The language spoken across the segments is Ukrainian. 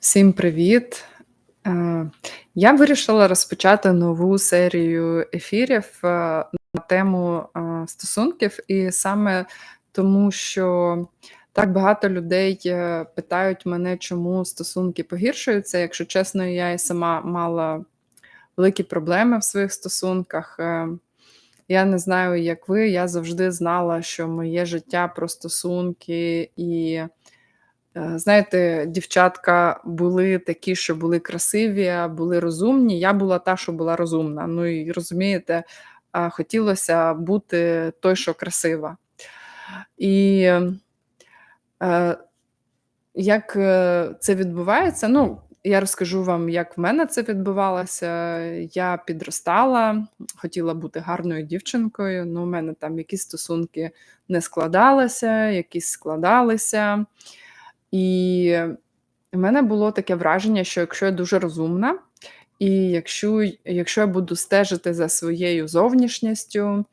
Всім привіт! Е, я вирішила розпочати нову серію ефірів, е, на тему, е, стосунків, і саме тому, що так багато людей, питають мене, чому стосунки погіршуються. Якщо чесно, я і сама мала великі проблеми в своїх стосунках. Я не знаю, як ви, я завжди знала, що моє життя про стосунки і знаєте, дівчатка були такі, що були красиві, були розумні. Я була та, що була розумна. Ну і розумієте, хотілося бути той, що красива. І е, як е, це відбувається? Ну, я розкажу вам, як в мене це відбувалося. Я підростала, хотіла бути гарною дівчинкою. Ну, у мене там якісь стосунки не складалися, якісь складалися. І в мене було таке враження, що якщо я дуже розумна, і якщо якщо я буду стежити за своєю зовнішністю,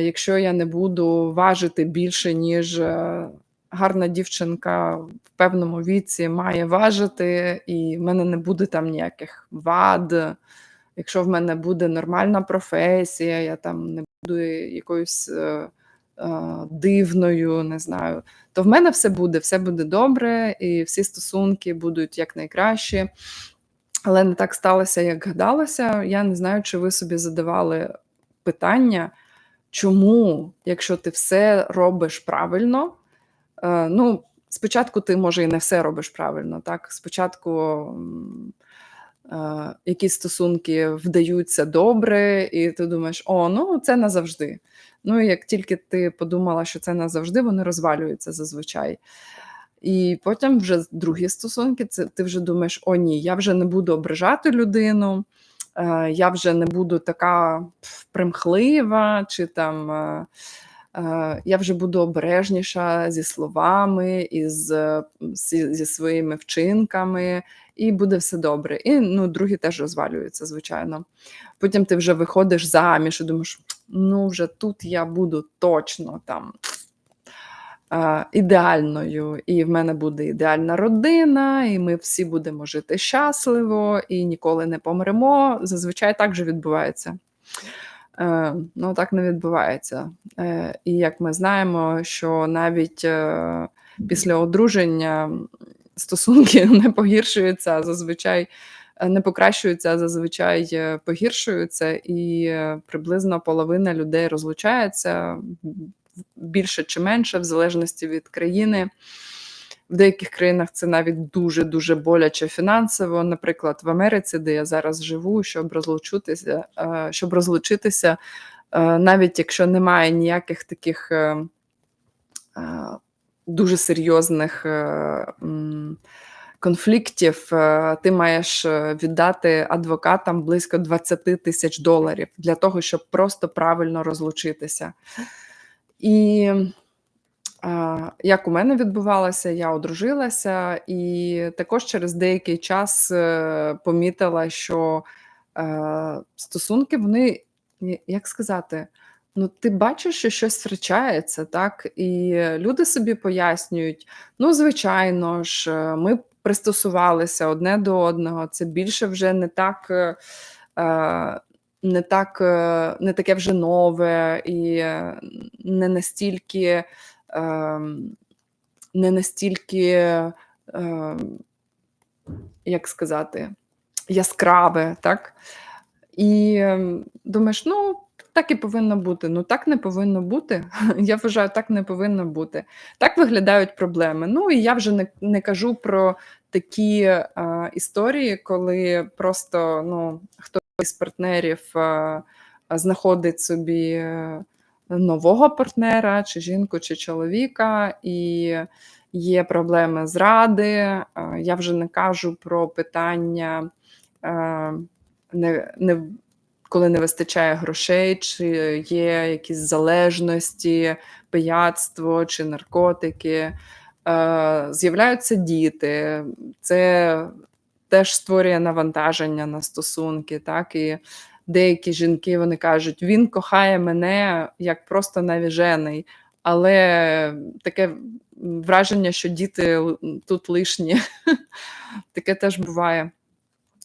якщо я не буду важити більше, ніж е, гарна дівчинка в певному віці має важити, і в мене не буде там ніяких вад. Якщо в мене буде нормальна професія, я там не буду якоюсь е, дивною, не знаю, то в мене все буде, все буде добре, і всі стосунки будуть якнайкращі. Але не так сталося, як гадалося. Я не знаю, чи ви собі задавали питання, чому, якщо ти все робиш правильно, е, ну, спочатку ти, може, і не все робиш правильно. так? Спочатку е, якісь стосунки вдаються добре, і ти думаєш, о, ну це назавжди. Ну як тільки ти подумала, що це назавжди, вони розвалюються зазвичай. І потім вже другі стосунки, це ти вже думаєш, о, ні, я вже не буду ображати людину, е, я вже не буду така примхлива, чи там е, е, я вже буду обережніша зі словами, і з, зі, своїми вчинками, і буде все добре. І ну, другі теж розвалюються, звичайно. Потім ти вже виходиш заміж і думаєш, ну вже тут я буду точно там ідеальною, і в мене буде ідеальна родина, і ми всі будемо жити щасливо і ніколи не помремо. Зазвичай так же відбувається. Е, ну, так не відбувається. Е, і як ми знаємо, що навіть е, після одруження стосунки не погіршуються, зазвичай не покращуються, зазвичай погіршуються, і приблизно половина людей розлучається більше чи менше, в залежності від країни. В деяких країнах це навіть дуже-дуже боляче фінансово. Наприклад, в Америці, де я зараз живу, щоб розлучитися, щоб розлучитися, навіть якщо немає ніяких таких дуже серйозних конфліктів е, ти маєш е, віддати адвокатам близько 20 тисяч доларів для того, щоб просто правильно розлучитися. І як у мене відбувалося, я одружилася, і також через деякий час е, помітила, що стосунки вони, як сказати, ну ти бачиш, що щось втрачається, так? І люди собі пояснюють: ну, звичайно ж, ми пристосувалися одне до одного. Це більше вже не так. Е, е, не так, е, не таке вже нове і не настільки, не настільки, як сказати, яскраве, так? І думаєш, ну, так і повинно бути. Ну так не повинно бути. Я вважаю, так не повинно бути. Так виглядають проблеми. Ну і я вже не не кажу про такі а, історії, коли просто ну, хтось з партнерів а, знаходить собі е, нового партнера, чи жінку, чи чоловіка, і є проблеми зради. Я вже не кажу про питання. Не, не коли не вистачає грошей, чи є якісь залежності, пияцтво чи наркотики. Е, з'являються діти, це теж створює навантаження на стосунки. так, І деякі жінки вони кажуть, він кохає мене як просто навіжений, але таке враження, що діти тут лишні. Таке теж буває,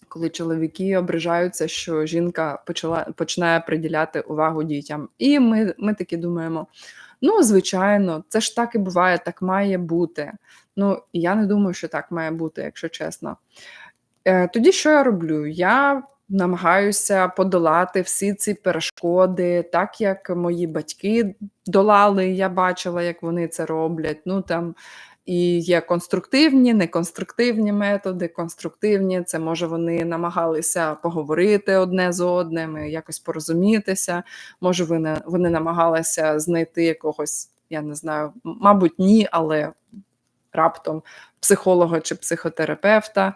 коли чоловіки ображаються, що жінка почала, починає приділяти увагу дітям. І ми, ми такі думаємо: ну, звичайно, це ж так і буває, так має бути. Ну, я не думаю, що так має бути, якщо чесно. Е, Тоді що я роблю? Я намагаюся подолати всі ці перешкоди, так як мої батьки долали, я бачила, як вони це роблять. Ну там і є конструктивні, неконструктивні методи. Конструктивні це може вони намагалися поговорити одне з одним, якось порозумітися. Може, вони, вони намагалися знайти якогось, я не знаю, мабуть, ні, але раптом психолога чи психотерапевта.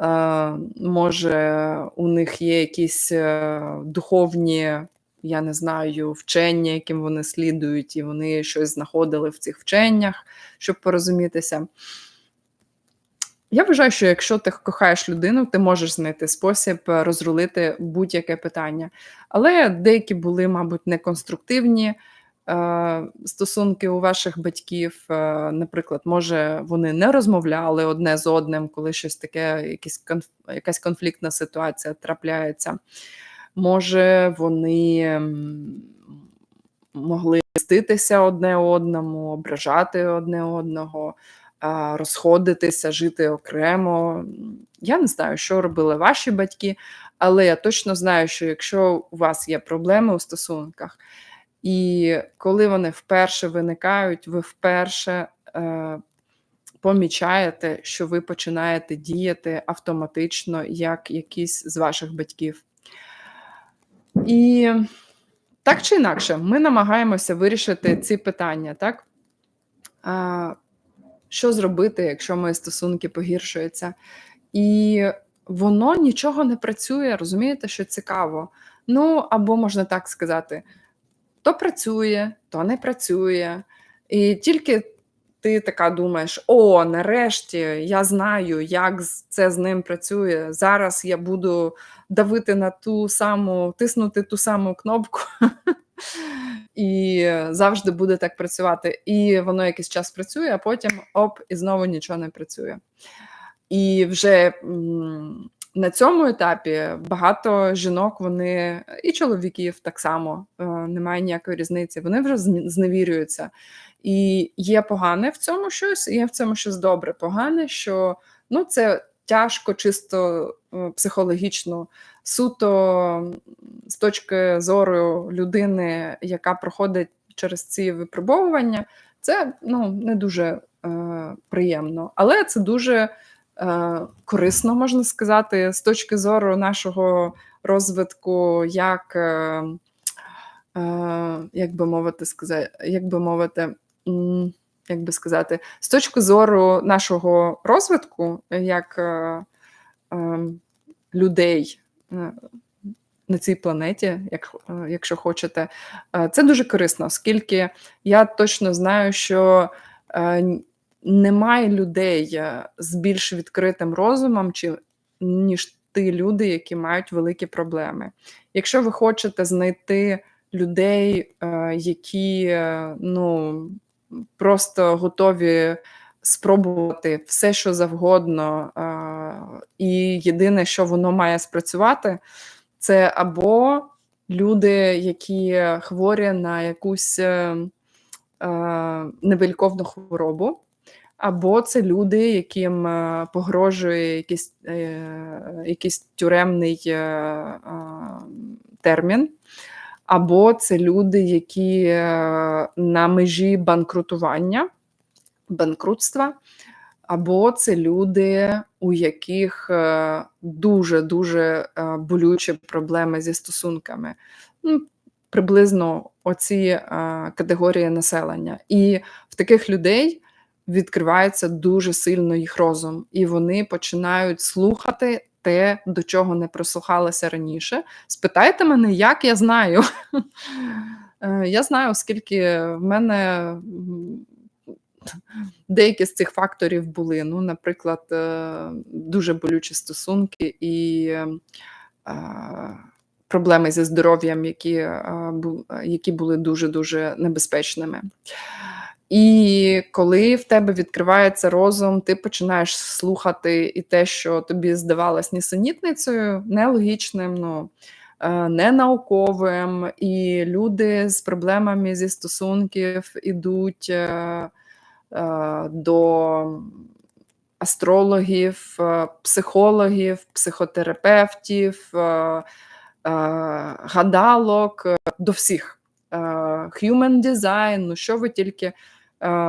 Е, може, у них є якісь е, духовні, я не знаю, вчення, яким вони слідують, і вони щось знаходили в цих вченнях, щоб порозумітися. Я вважаю, що якщо ти кохаєш людину, ти можеш знайти спосіб е, розрулити будь-яке питання. Але деякі були, мабуть, неконструктивні стосунки у ваших батьків. Е, наприклад, може, вони не розмовляли одне з одним, коли щось таке, якась конфліктна ситуація трапляється. Може, вони могли мститися одне одному, ображати одне одного, розходитися, жити окремо. Я не знаю, що робили ваші батьки, але я точно знаю, що якщо у вас є проблеми у стосунках, і коли вони вперше виникають, ви вперше е, помічаєте, що ви починаєте діяти автоматично, як якийсь з ваших батьків. І так чи інакше, ми намагаємося вирішити ці питання, так? А, що зробити, якщо мої стосунки погіршуються? І воно нічого не працює, розумієте, що цікаво. Ну, або можна так сказати: то працює, то не працює. І тільки ти така думаєш: о, нарешті я знаю, як це з ним працює. Зараз я буду давити на ту саму, тиснути ту саму кнопку. І завжди буде так працювати. І воно якийсь час працює, а потім оп, і знову нічого не працює. І вже м, на цьому етапі багато жінок, вони і чоловіків так само е, немає ніякої різниці. Вони вже зневірюються. І є погане в цьому щось, і є в цьому щось добре. Погане, що ну це тяжко, чисто е, психологічно, суто з точки зору людини, яка проходить через ці випробовування, це ну не дуже е, приємно, але це дуже корисно, можна сказати, з точки зору нашого розвитку, як, е, е, як би мовити, сказати, як би мовити, як би сказати, з точки зору нашого розвитку, як е, е, людей. е, На цій планеті, як, е, якщо хочете, Е, це дуже корисно, оскільки я точно знаю, що е, немає людей е, з більш відкритим розумом, чи, ніж ті люди, які мають великі проблеми. Якщо ви хочете знайти людей, е, які е, ну, просто готові спробувати все, що завгодно, і єдине, що воно має спрацювати, це або люди, які хворі на якусь е, хворобу, або це люди, яким е, погрожує якийсь, е, якийсь тюремний е, термін, або це люди, які на межі банкрутування, банкрутства, або це люди, у яких дуже-дуже болючі проблеми зі стосунками. Ну, приблизно оці категорії населення. І в таких людей відкривається дуже сильно їх розум, і вони починають слухати те, до чого не прислухалися раніше. Спитайте мене, як я знаю. Е, Я знаю, оскільки в мене деякі з цих факторів були. Ну, наприклад, е, дуже болючі стосунки і е, проблеми зі здоров'ям, які, були дуже-дуже небезпечними. І коли в тебе відкривається розум, ти починаєш слухати і те, що тобі здавалось нісенітницею, нелогічним, ну, е, ненауковим, і люди з проблемами зі стосунків ідуть е, е, до астрологів, психологів, психотерапевтів, гадалок, до всіх. Human design, ну що ви тільки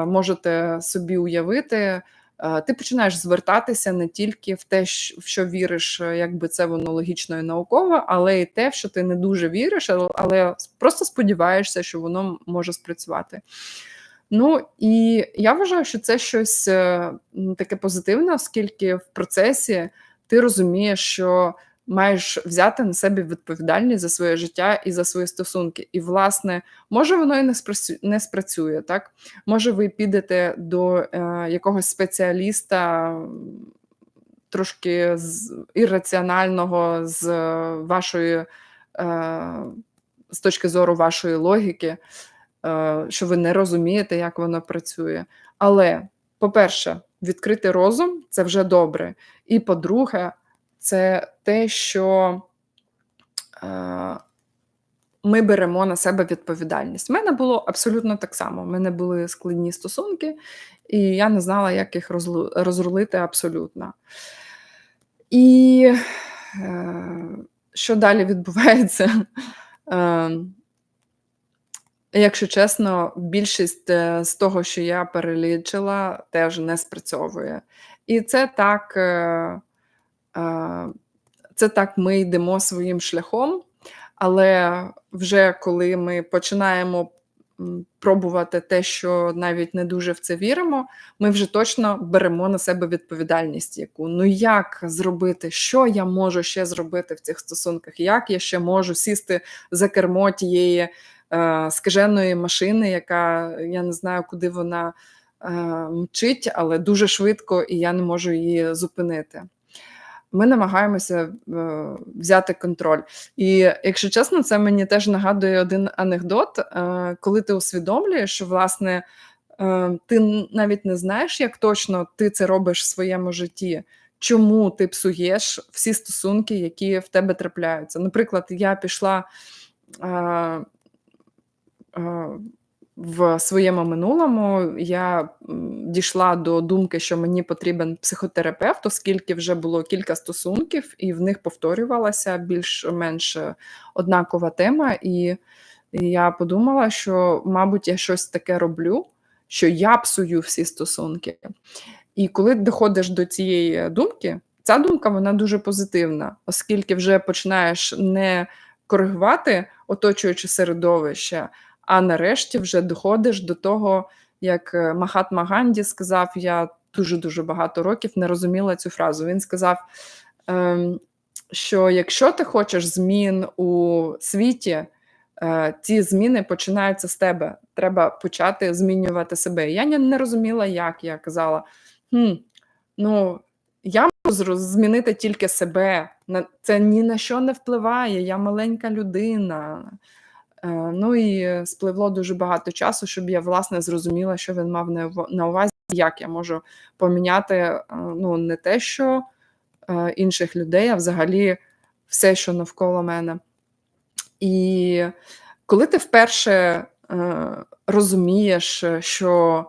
можете собі уявити. Е, Ти починаєш звертатися не тільки в те, в що віриш, е, якби це воно логічно і науково, але й те, в що ти не дуже віриш, але- просто сподіваєшся, що воно може спрацювати. Ну і я вважаю, що це щось е, таке позитивне, оскільки в процесі ти розумієш, що маєш взяти на себе відповідальність за своє життя і за свої стосунки. І, власне, може воно і не спрацю- не спрацює, так? Може, ви підете до е, якогось спеціаліста трошки з ірраціонального з вашої е, з точки зору вашої логіки, е, що ви не розумієте, як воно працює. Але, по-перше, відкрити розум це вже добре. І по-друге, це те, що е, ми беремо на себе відповідальність. У мене було абсолютно так само. У мене були складні стосунки, і я не знала, як їх розрулити абсолютно. І е, що далі відбувається? Е, Якщо чесно, більшість е, з того, що я перелічила, теж не спрацьовує. І це так, це так ми йдемо своїм шляхом, але вже коли ми починаємо пробувати те, що навіть не дуже в це віримо, ми вже точно беремо на себе відповідальність, яку ну як зробити, що я можу ще зробити в цих стосунках, як я ще можу сісти за кермо тієї е, скаженої машини, яка я не знаю, куди вона е, мчить, але дуже швидко, і я не можу її зупинити. Ми намагаємося е, взяти контроль. І якщо чесно, це мені теж нагадує один анекдот, е, коли ти усвідомлюєш, що власне е, ти навіть не знаєш, як точно ти це робиш в своєму житті. Чому ти псуєш всі стосунки, які в тебе трапляються? Наприклад, я пішла е, е, в своєму минулому, я дійшла до думки, що мені потрібен психотерапевт, оскільки вже було кілька стосунків, і в них повторювалася більш-менш е, однакова тема. І, я подумала, що, мабуть, я щось таке роблю, що я псую всі стосунки. І коли доходиш до цієї думки, ця думка вона дуже позитивна, оскільки вже починаєш не коригувати оточуюче середовище, а нарешті вже доходиш до того, як е, Махатма Ганді сказав, я дуже-дуже багато років не розуміла цю фразу. Він сказав, ем, що якщо ти хочеш змін у світі, е, ці зміни починаються з тебе. Треба почати змінювати себе. Я не- розуміла, як я казала. Хм, ну, я можу змінити тільки себе. Це ні на що не впливає. Я маленька людина. Е, Ну і спливло дуже багато часу, щоб я власне зрозуміла, що він мав на увазі, як я можу поміняти е, ну, не те, що е, інших людей, а взагалі все, що навколо мене. І коли ти вперше розумієш, що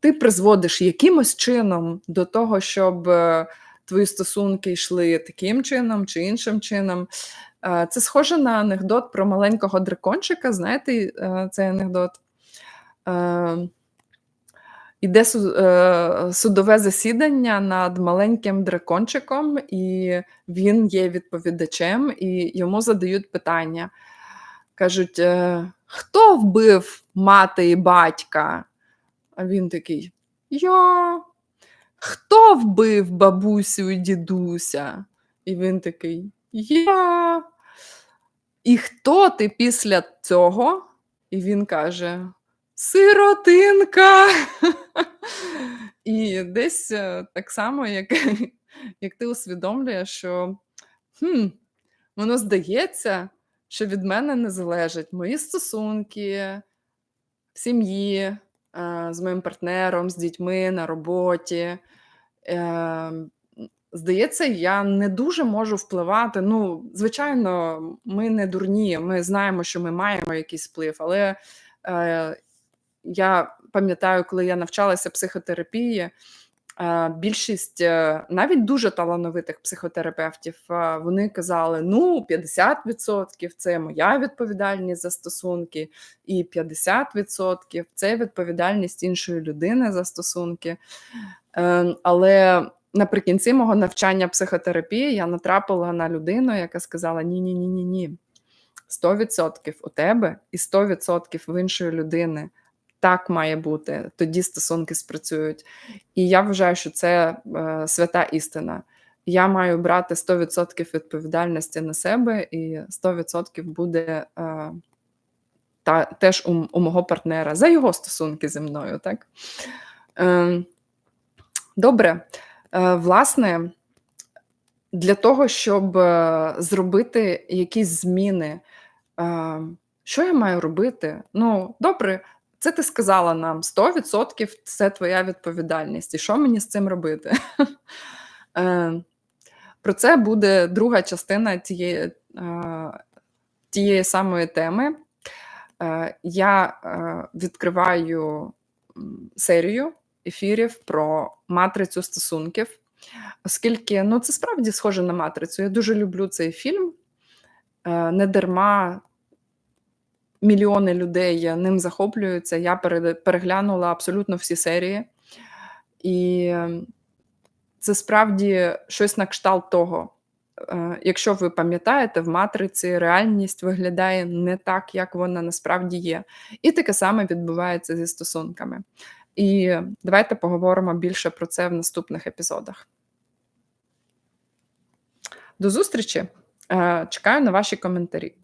ти призводиш якимось чином до того, щоб твої стосунки йшли таким чином чи іншим чином. Е, Це схоже на анекдот про маленького дракончика. Знаєте е, цей анекдот? Е, Іде судове засідання над маленьким дракончиком, і він є відповідачем, і йому задають питання. Кажуть: хто вбив мати і батька? А він такий: Я. Хто вбив бабусю і дідуся? І він такий: Я. І хто ти після цього? І він каже: Сиротинка. І десь е, так само, як, як ти усвідомлюєш, що хм, воно здається, що від мене не залежать мої стосунки в сім'ї, е, з моїм партнером, з дітьми на роботі. Ем, Здається, я не дуже можу впливати. Ну, звичайно, ми не дурні, ми знаємо, що ми маємо якийсь вплив, але е, я пам'ятаю, коли я навчалася психотерапії, е, більшість е, навіть дуже талановитих психотерапевтів е, вони казали: ну, 50% це моя відповідальність за стосунки, і 50% це відповідальність іншої людини за стосунки. Е, але наприкінці мого навчання психотерапії я натрапила на людину, яка сказала: ні, ні, ні, ні, ні. 100% у тебе і 100% в іншої людини. Так має бути, тоді стосунки спрацюють. І я вважаю, що це е, свята істина. Я маю брати 100% відповідальності на себе, і 100% буде е, та, теж у, у мого партнера за його стосунки зі мною. Так? Е, добре. Е, власне, для того, щоб е, зробити якісь зміни, е, що я маю робити? Ну, добре, це ти сказала нам: 100% це твоя відповідальність. І що мені з цим робити? Про це буде друга частина тієї, тієї самої теми. Я відкриваю серію ефірів про матрицю стосунків, оскільки ну, це справді схоже на матрицю. Я дуже люблю цей фільм. Е, не дарма мільйони людей ним захоплюються. Я переглянула абсолютно всі серії. І це справді щось на кшталт того. Е, якщо ви пам'ятаєте, в матриці реальність виглядає не так, як вона насправді є. І таке саме відбувається зі стосунками. І давайте поговоримо більше про це в наступних епізодах. До зустрічі! Е, чекаю на ваші коментарі.